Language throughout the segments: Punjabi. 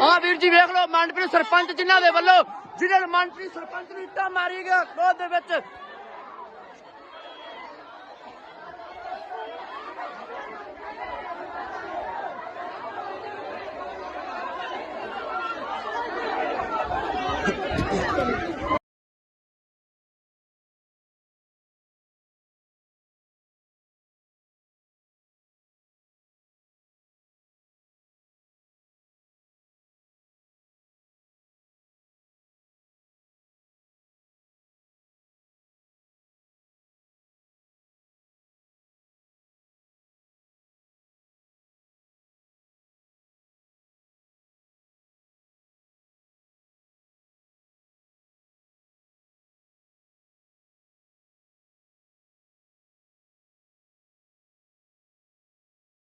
ਆ ਵੀਰ ਜੀ ਵੇਖ ਲਓ ਮੰਡਪ੍ਰੀਤ ਸਰਪੰਚ ਜਿਨ੍ਹਾਂ ਦੇ ਵੱਲੋਂ ਜਿਹਦੇ ਨਾਲ ਮੰਡਪ੍ਰੀਤ ਸਰਪੰਚ ਨੂੰ ਇੱਟਾਂ ਮਾਰੀ ਗਿਆ ਖੋਦ ਦੇ ਵਿੱਚ।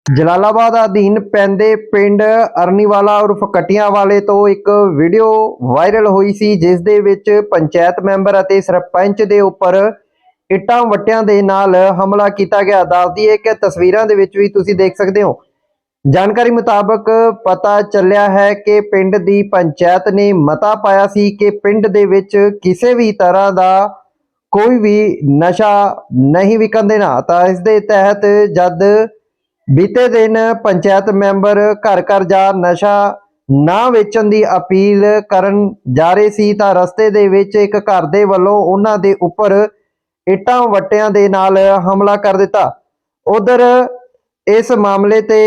ਜਲਾਲਾਬਾਦ ਅਧੀਨ ਪੈਂਦੇ ਪਿੰਡ ਅਰਨੀਵਾਲਾ ਉਰਫ ਕਟੀਆਂ ਵਾਲੇ ਤੋਂ ਇੱਕ ਵੀਡੀਓ ਵਾਇਰਲ ਹੋਈ ਸੀ, ਜਿਸ ਦੇ ਵਿੱਚ ਪੰਚਾਇਤ ਮੈਂਬਰ ਅਤੇ ਸਰਪੰਚ ਦੇ ਉੱਪਰ ਇੱਟਾਂ ਵੱਟਿਆਂ ਦੇ ਨਾਲ ਹਮਲਾ ਕੀਤਾ ਗਿਆ। ਦੱਸਦੀ ਹੈ ਕਿ ਤਸਵੀਰਾਂ ਦੇ ਵਿੱਚ ਵੀ ਤੁਸੀਂ ਦੇਖ ਸਕਦੇ ਹੋ। ਜਾਣਕਾਰੀ ਮੁਤਾਬਕ ਪਤਾ ਚੱਲਿਆ ਹੈ ਕਿ ਪਿੰਡ ਦੀ ਪੰਚਾਇਤ ਨੇ ਮਤਾ ਪਾਇਆ ਸੀ ਕਿ ਪਿੰਡ ਦੇ ਵਿੱਚ ਕਿਸੇ ਵੀ ਤਰ੍ਹਾਂ ਦਾ ਕੋਈ ਵੀ ਨਸ਼ਾ ਨਹੀਂ ਵਿਕਣ ਦੇਣਾ। ਤਾਂ ਇਸ ਦੇ ਤਹਿਤ ਜਦ ਬੀਤੇ ਦਿਨ ਪੰਚਾਇਤ ਮੈਂਬਰ ਘਰ ਘਰ ਜਾ ਨਸ਼ਾ ਨਾ ਵੇਚਣ ਦੀ ਅਪੀਲ ਕਰਨ ਜਾ ਰਹੇ ਸੀ ਤਾਂ ਰਸਤੇ ਦੇ ਵਿੱਚ ਇੱਕ ਘਰ ਦੇ ਵੱਲੋਂ ਉਹਨਾਂ ਦੇ ਉੱਪਰ ਇੱਟਾਂ ਵੱਟਿਆਂ ਦੇ ਨਾਲ ਹਮਲਾ ਕਰ ਦਿੱਤਾ। ਉਧਰ ਇਸ ਮਾਮਲੇ ਤੇ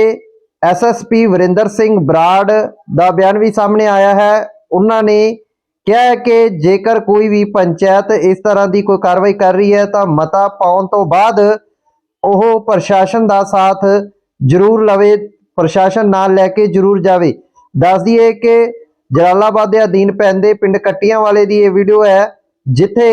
ਐਸਐਸਪੀ ਵਰਿੰਦਰ ਸਿੰਘ ਬਰਾੜ ਦਾ ਬਿਆਨ ਵੀ ਸਾਹਮਣੇ ਆਇਆ ਹੈ। ਉਹਨਾਂ ਨੇ ਕਿਹਾ ਹੈ ਕਿ ਜੇਕਰ ਕੋਈ ਵੀ ਪੰਚਾਇਤ ਇਸ ਤਰ੍ਹਾਂ ਦੀ ਕੋਈ ਕਾਰਵਾਈ ਕਰ ਰਹੀ ਹੈ ਤਾਂ ਮਤਾ ਪਾਉਣ ਤੋਂ ਬਾਅਦ ਉਹ ਪ੍ਰਸ਼ਾਸਨ ਦਾ ਸਾਥ ਜ਼ਰੂਰ ਲਵੇ ਪ੍ਰਸ਼ਾਸਨ ਨਾਲ ਲੈ ਕੇ ਜ਼ਰੂਰ ਜਾਵੇ। ਦੱਸ ਦਈਏ ਕਿ ਜਲਾਲਾਬਾਦ ਦੇ ਅਧੀਨ ਪੈਂਦੇ ਪਿੰਡ ਕੱਟੀਆਂ ਵਾਲੇ ਦੀ ਇਹ ਵੀਡੀਓ ਹੈ ਜਿੱਥੇ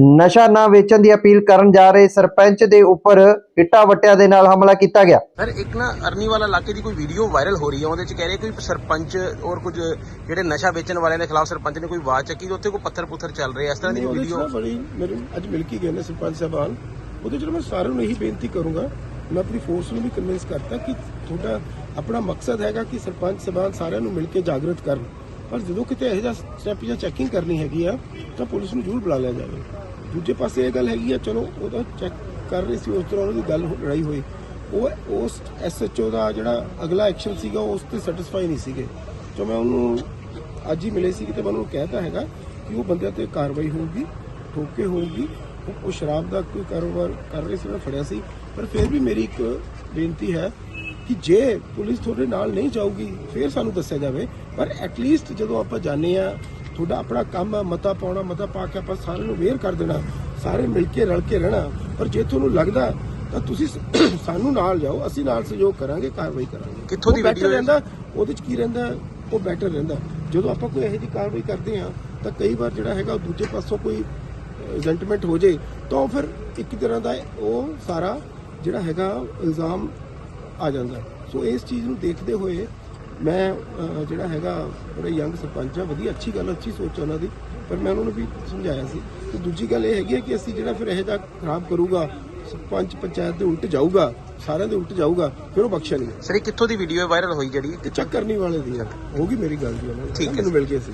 ਨਸ਼ਾ ਨਾ ਵੇਚਣ ਦੀ ਅਪੀਲ ਕਰਨ ਜਾ ਰਹੇ ਸਰਪੰਚ ਦੇ ਉੱਪਰ ਇੱਟਾਂ ਵੱਟਿਆਂ ਦੇ ਨਾਲ ਹਮਲਾ ਕੀਤਾ ਗਿਆ। ਸਰ ਇੱਕ ਨਾ ਅਰਨੀ ਵਾਲਾ ਇਲਾਕੇ ਦੀ ਕੋਈ ਵੀਡੀਓ ਵਾਇਰਲ ਹੋ ਰਹੀ ਹੈ ਉਹਦੇ ਚ ਕਹਿ ਰਹੇ ਕੋਈ ਸਰਪੰਚ ਔਰ ਕੁਝ ਜਿਹੜੇ ਨਸ਼ਾ ਵੇਚਣ ਵਾਲਿਆਂ ਦੇ ਖਿਲਾਫ ਸਰਪੰਚ ਨੇ ਕੋਈ ਆਵਾਜ਼ ਚੱਕੀ ਤੇ ਉੱਥੇ ਕੋਈ ਪੱਥਰ ਪੁੱਥਰ ਚੱਲ ਰਹੇ ਇਸ ਤਰ੍ਹਾਂ ਦੀ ਵੀਡੀਓ? ਅੱਜ ਮਿਲ ਕੇ ਗਏ ਨੇ ਸਰਪੰਚ ਸਾਹਿਬਾਨ। ਉਹਦੇ ਚਲੋ ਮੈਂ ਸਾਰਿਆਂ ਨੂੰ ਇਹੀ ਬੇਨਤੀ ਕਰੂੰਗਾ, ਮੈਂ ਆਪਣੀ ਫੋਰਸ ਨੂੰ ਵੀ ਕਨਵਿੰਸ ਕਰਤਾ ਕਿ ਤੁਹਾਡਾ ਆਪਣਾ ਮਕਸਦ ਹੈਗਾ ਕਿ ਸਰਪੰਚ ਸਾਹਿਬਾਨ ਸਾਰਿਆਂ ਨੂੰ ਮਿਲ ਕੇ ਜਾਗਰਤ ਕਰਨ। ਪਰ ਜਦੋਂ ਕਿਤੇ ਇਹੋ ਜਿਹਾ ਸਟੈਪ ਜਾਂ ਚੈਕਿੰਗ ਕਰਨੀ ਹੈਗੀ ਆ, ਤਾਂ ਪੁਲਿਸ ਨੂੰ ਜ਼ਰੂਰ ਬੁਲਾ ਲਿਆ ਜਾਵੇ। ਦੂਜੇ ਪਾਸੇ ਇਹ ਗੱਲ ਹੈਗੀ ਆ, ਚਲੋ ਉਹਦਾ ਚੈੱਕ ਕਰ ਰਹੇ ਸੀ, ਉਸ ਤਰ੍ਹਾਂ ਉਹਦੀ ਗੱਲ ਲੜਾਈ ਹੋਈ। ਉਹ ਉਸ ਐਸਐਚਓ ਦਾ ਜਿਹੜਾ ਅਗਲਾ ਐਕਸ਼ਨ ਸੀਗਾ ਉਸ ਤੇ ਸੈਟੀਸਫਾਈ ਨਹੀਂ ਸੀਗੇ। ਜੋ ਮੈਂ ਉਹਨੂੰ ਅੱਜ ਹੀ ਮਿਲੇ ਸੀ ਤੇ ਮੈਂ ਉਹਨੂੰ ਕਹਿਤਾ ਹੈਗਾ ਕਿ ਉਹ ਬੰਦਿਆਂ ਤੇ ਕਾਰਵਾਈ ਹੋਊਗੀ, ਠੋਕੇ ਹੋਊਗੀ ਉਹ- ਸ਼ਰਾਬ ਦਾ ਕੋਈ ਕਾਰੋਬਾਰ ਕਰ ਰਹੇ ਸੀ ਮੈਂ ਫੜਿਆ ਸੀ। ਪਰ ਫਿਰ ਵੀ ਮੇਰੀ ਇੱਕ ਬੇਨਤੀ ਹੈ ਕਿ ਜੇ ਪੁਲਿਸ ਤੁਹਾਡੇ ਨਾਲ ਨਹੀਂ ਜਾਊਗੀ ਫਿਰ ਸਾਨੂੰ ਦੱਸਿਆ ਜਾਵੇ। ਪਰ ਐਟਲੀਸਟ ਜਦੋਂ ਆਪਾਂ ਜਾਣੇ ਆ ਤੁਹਾਡਾ ਆਪਣਾ ਕੰਮ ਹੈ ਮਤਾ ਪਾਉਣਾ ਮਤਾ ਪਾ ਕੇ ਆਪਾਂ ਸਾਰਿਆਂ ਨੂੰ ਵੇਅਰ ਕਰ ਦੇਣਾ ਸਾਰੇ ਮਿਲ ਕੇ ਰਲ ਕੇ ਰਹਿਣਾ। ਪਰ ਜੇ ਤੁਹਾਨੂੰ ਲੱਗਦਾ ਤਾਂ ਤੁਸੀਂ ਸਾਨੂੰ ਨਾਲ ਜਾਓ ਅਸੀਂ ਨਾਲ ਸਹਿਯੋਗ ਕਰਾਂਗੇ ਕਾਰਵਾਈ ਕਰਾਂਗੇ। ਕਿੱਥੋਂ ਦੀ ਹੈ? ਰਹਿੰਦਾ ਉਹਦੇ ਚ ਕੀ ਰਹਿੰਦਾ ਉਹ ਬੈਟਰ ਰਹਿੰਦਾ। ਜਦੋਂ ਆਪਾਂ ਕੋਈ ਇਹੋ ਜਿਹੀ ਕਾਰਵਾਈ ਕਰਦੇ ਆ ਤਾਂ ਕਈ ਵਾਰ ਜਿਹੜਾ ਹੈਗਾ ਦੂਜੇ ਪਾਸੋਂ ਕੋਈ ਰਿਜ਼ੈਂਟਮੈਂਟ ਹੋ ਜੇ ਤਾਂ ਫਿਰ ਇੱਕ ਤਰ੍ਹਾਂ ਦਾ ਉਹ ਸਾਰਾ ਜਿਹੜਾ ਹੈਗਾ ਇਲਜ਼ਾਮ ਆ ਜਾਂਦਾ। ਸੋ ਇਸ ਚੀਜ਼ ਨੂੰ ਦੇਖਦੇ ਹੋਏ ਮੈਂ ਜਿਹੜਾ ਹੈਗਾ ਬੜੇ ਯੰਗ ਸਰਪੰਚ ਆ ਵਧੀਆ ਅੱਛੀ ਗੱਲ ਅੱਛੀ ਸੋਚ ਆ ਉਹਨਾਂ ਦੀ ਪਰ ਮੈਂ ਉਹਨਾਂ ਨੂੰ ਵੀ ਸਮਝਾਇਆ ਸੀ। ਤੇ ਦੂਜੀ ਗੱਲ ਇਹ ਹੈਗੀ ਹੈ ਕਿ ਅਸੀਂ ਜਿਹੜਾ ਫਿਰ ਇਹ ਜਿਹਾ ਖਰਾਬ ਕਰੂਗਾ ਸਰਪੰਚ ਪੰਚਾਇਤ ਦੇ ਉਲਟ ਜਾਊਗਾ ਸਾਰਿਆਂ ਦੇ ਉਲਟ ਜਾਊਗਾ ਫਿਰ ਉਹ ਬਖਸ਼ਿਆ ਨਹੀਂ। ਸਰ ਇਹ ਕਿੱਥੋਂ ਦੀ ਵੀਡੀਓ ਵਾਇਰਲ ਹੋਈ ਜਿਹੜੀ? ਚੈੱਕ ਕਰਨੀ ਵਾਲੇ ਦੀ ਆ। ਹੋਗੀ ਮੇਰੀ ਗੱਲ ਜੀ ਉਹਨਾਂ ਨਾਲ ਠੀਕ ਹੈ। ਮੈਨੂੰ ਮਿਲ ਗਏ ਸੀ।